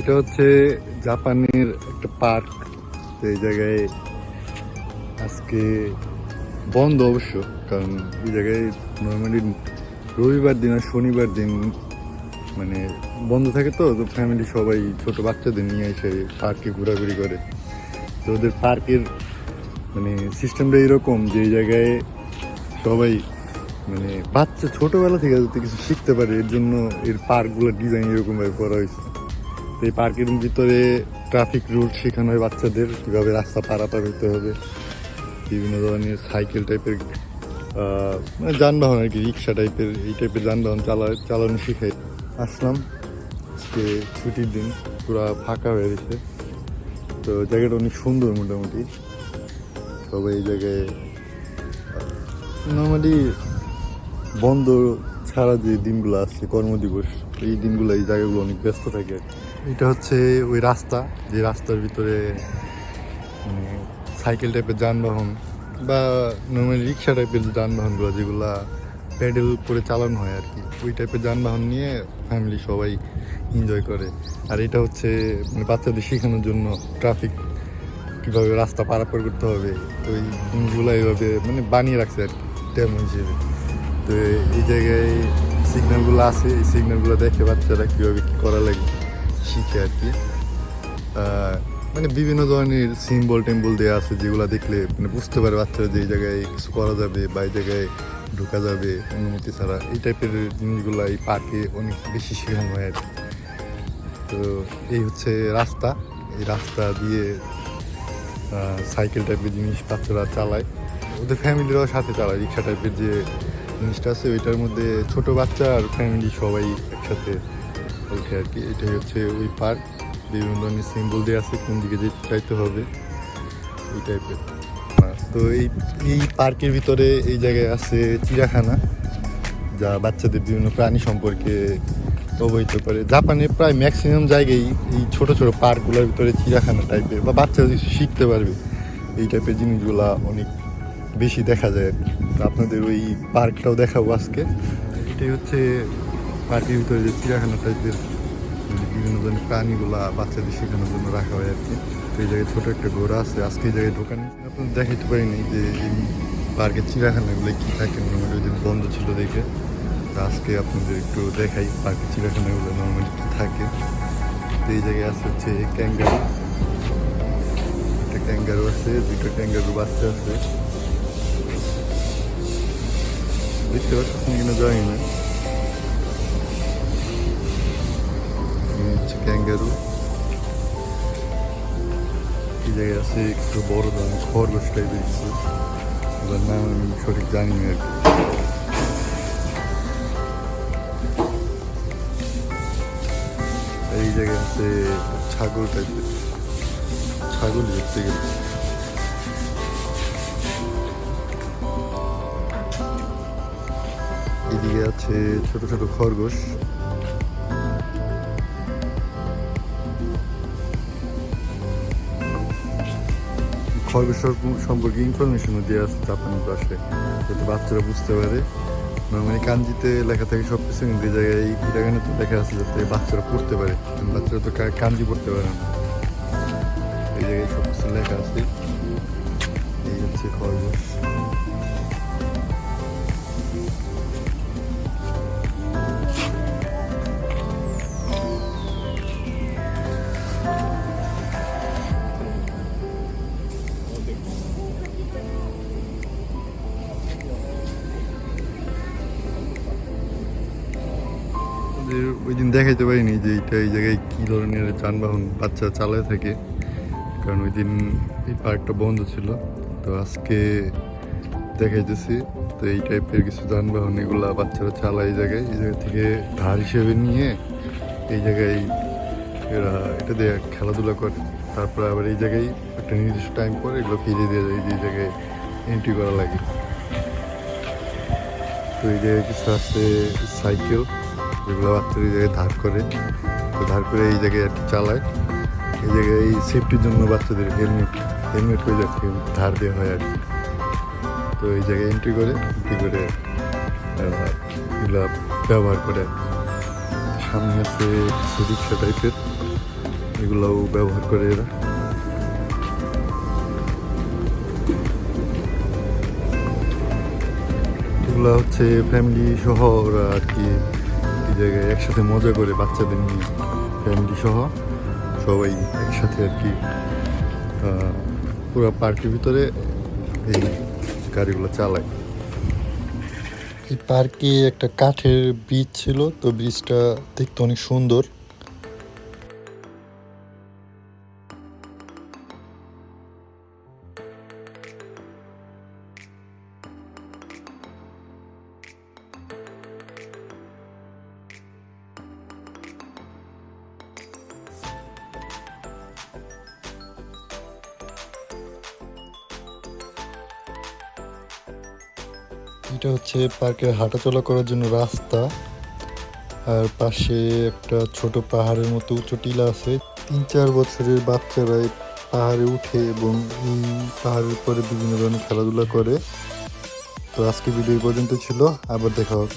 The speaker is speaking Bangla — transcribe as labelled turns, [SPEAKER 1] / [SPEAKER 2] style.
[SPEAKER 1] এটা হচ্ছে জাপানের একটা পার্ক। এই জায়গায় আজকে বন্ধ অবশ্য, কারণ এই জায়গায় নর্মালি রবিবার দিন আর শনিবার দিন মানে বন্ধ থাকে তো তো ফ্যামিলি সবাই ছোট বাচ্চাদের নিয়ে এসে পার্কে ঘোরাঘুরি করে। তো ওদের পার্কের মানে সিস্টেমটা এরকম যে এই জায়গায় সবাই মানে বাচ্চা ছোটোবেলা থেকে যাতে কিছু শিখতে পারে, এর জন্য এর পার্কগুলোর ডিজাইন এরকমভাবে করা হয়েছে। এই পার্কের ভিতরে ট্রাফিক রুল শেখানো হয় বাচ্চাদের, কীভাবে রাস্তা পারাপার হতে হবে, বিভিন্ন ধরনের সাইকেল টাইপের মানে যানবাহন আর কি রিক্সা টাইপের এই টাইপের যানবাহন চালা, চালানো শিখাই আসলাম, আজকে ছুটির দিন, পুরা ফাঁকা হয়ে গেছে। তো জায়গাটা অনেক সুন্দর মোটামুটি। সবাই এই জায়গায় নর্মালি বন্ধ ছাড়া যে দিনগুলো আছে, কর্মদিবস, এই দিনগুলো, এই জায়গাগুলো অনেক ব্যস্ত থাকে। এটা হচ্ছে ওই রাস্তা, যে রাস্তার ভিতরে মানে সাইকেল টাইপের যানবাহন বা নর্মালি রিক্সা টাইপের যানবাহনগুলো, যেগুলা প্যাডেল করে চালানো হয় আর কি, ওই টাইপের যানবাহন নিয়ে ফ্যামিলি সবাই এনজয় করে। আর এটা হচ্ছে মানে বাচ্চাদের শেখানোর জন্য ট্রাফিক কীভাবে রাস্তা পারাপার করতে হবে, তো এই এইভাবে মানে বানিয়ে রাখছে আর কি, তেমন হিসেবে। তো এই জায়গায় সিগন্যালগুলো আছে, এই সিগন্যালগুলো দেখে বাচ্চারা কীভাবে কী করা লাগে শিখে আর কি। মানে বিভিন্ন ধরনের সিম্বল টেম্বল দেওয়া আছে যেগুলো দেখলে মানে বুঝতে পারে বাচ্চারা যে এই জায়গায় কিছু করা যাবে বা এই জায়গায় ঢোকা যাবে অনুমতি ছাড়া। এই টাইপের জিনিসগুলো এই পার্কে অনেক বেশি শেখানো হয় আর কি। তো এই হচ্ছে রাস্তা। এই রাস্তা দিয়ে সাইকেল টাইপের জিনিস বাচ্চারা চালায়। ওদের ফ্যামিলিরাও সাথে চালায়, রিক্সা টাইপের যে জিনিসটা আছে, ওইটার মধ্যে ছোট বাচ্চা আর ফ্যামিলি সবাই একসাথে ওঠে আর কি। এটাই হচ্ছে ওই পার্ক বিভিন্ন ধরনের সিম্বল দিয়ে আছে, কোন দিকে যেতে চাইতে হবে এই টাইপের তো এই এই পার্কের ভিতরে এই জায়গায় আছে চিড়িয়াখানা, যা বাচ্চাদের বিভিন্ন প্রাণী সম্পর্কে অবহিত করে। জাপানে প্রায় ম্যাক্সিমাম জায়গায় এই ছোট ছোট পার্কগুলোর ভিতরে চিড়িয়াখানা টাইপের বা বাচ্চারা শিখতে পারবে। এই টাইপের জিনিসগুলা অনেক বেশি দেখা যায় আর কি। আপনাদের ওই পার্কটাও দেখাবো আজকে। এটাই হচ্ছে পার্কের ভিতরে যে চিড়িয়াখানা টাইপের মানে বিভিন্ন ধরনের প্রাণীগুলা বাচ্চাদের শেখানোর জন্য রাখা হয় আর কি। তো এই জায়গায় ছোট একটা ঘোড়া আছে, আজকে এই জায়গায় দোকান আপনার দেখাইতে পারিনি যে এই পার্কের চিড়িয়াখানাগুলো কী থাকে নর্মালি ওই দিন বন্ধ ছিল দেখে। আজকে আপনাদের একটু দেখাই পার্কের চিড়িয়াখানাগুলো নর্মালি কি থাকে। তো এই জায়গায় আছে হচ্ছে ক্যাঙ্গারু। একটা ক্যাঙ্গারু আছে দুটো ক্যাঙ্গারু বাচ্চা আছে। দেখতে পাচ্ছেন কিনা জানি না এই হচ্ছে ক্যাঙ্গারু এই জায়গায় আছে একটু বড় ধরনের খরগোশ টাইপের কিছু এবার নাম আমি সঠিক জানি না আর কি এই জায়গায় আছে ছাগল টাইপের ছাগল দেখতে গেলে এদিকে আছে ছোট ছোট খরগোশ। খরগোশ সম্পর্কে ইনফরমেশনও দেওয়া আছে, জাপানি ভাষায় যাতে বাচ্চারা বুঝতে পারে। নর্মালি কাঞ্জিতে লেখা থাকে সব কিছু কিন্তু এই জায়গায় এই হিরাগানে তো লেখা আছে যাতে বাচ্চারা পড়তে পারে। বাচ্চারা তো কাঞ্জি পড়তে পারে না। এই জায়গায় সব কিছু লেখা আছে। এই হচ্ছে খরগোশ। ওই দিন দেখাইতে পারিনি যে এটা এই জায়গায় কী ধরনের যানবাহন বাচ্চা চালায় থাকে। কারণ ওই দিন এই পার্কটা বন্ধ ছিল। তো আজকে দেখাইতেছি। তো এই টাইপের কিছু যানবাহন এগুলা বাচ্চারা চালায় এই জায়গায়। এই জায়গা থেকে ধার হিসেবে নিয়ে এই জায়গায় এরা এটা দিয়ে খেলাধুলা করে। তারপরে আবার এই জায়গায় একটা নির্দিষ্ট টাইম পরে এগুলো ফিরিয়ে দিয়ে যায়। যে জায়গায় এন্ট্রি করা লাগে। তো এই জায়গায় কিছু আছে সাইকেল। যেগুলো বাচ্চারা এই জায়গায় ধার করে, তো ধার করে এই জায়গায় আর কি চালায়। এই জায়গায় এই সেফটির জন্য বাচ্চাদের হেলমেট হেলমেট হয়ে যাচ্ছে ধার দেওয়া হয় আর কি। তো এই জায়গায় এন্ট্রি করে এন্ট্রি করে এগুলো ব্যবহার করে সামনে কিছু রিক্সা টাইপের এগুলোও ব্যবহার করে এরা। এগুলো হচ্ছে ফ্যামিলি সহ ওরা আর কি এই জায়গায় একসাথে মজা করে বাচ্চাদের নিয়ে ফ্যামিলি সহ সবাই একসাথে আর কি পুরো পার্কের ভিতরে এই গাড়িগুলো চালায়। এই পার্কে একটা কাঠের ব্রিজ ছিল, তো ব্রিজটা দেখতে অনেক সুন্দর। এটা হচ্ছে পার্কে হাঁটাচলা করার জন্য রাস্তা। আর পাশে একটা ছোট পাহাড়ের মতো উঁচু টিলা আছে। তিন চার বছরের বাচ্চারা পাহাড়ে উঠে এবং এই পাহাড়ের পরে বিভিন্ন ধরনের খেলাধুলা করে। তো আজকে ভিডিও পর্যন্ত ছিল। আবার দেখা হবে।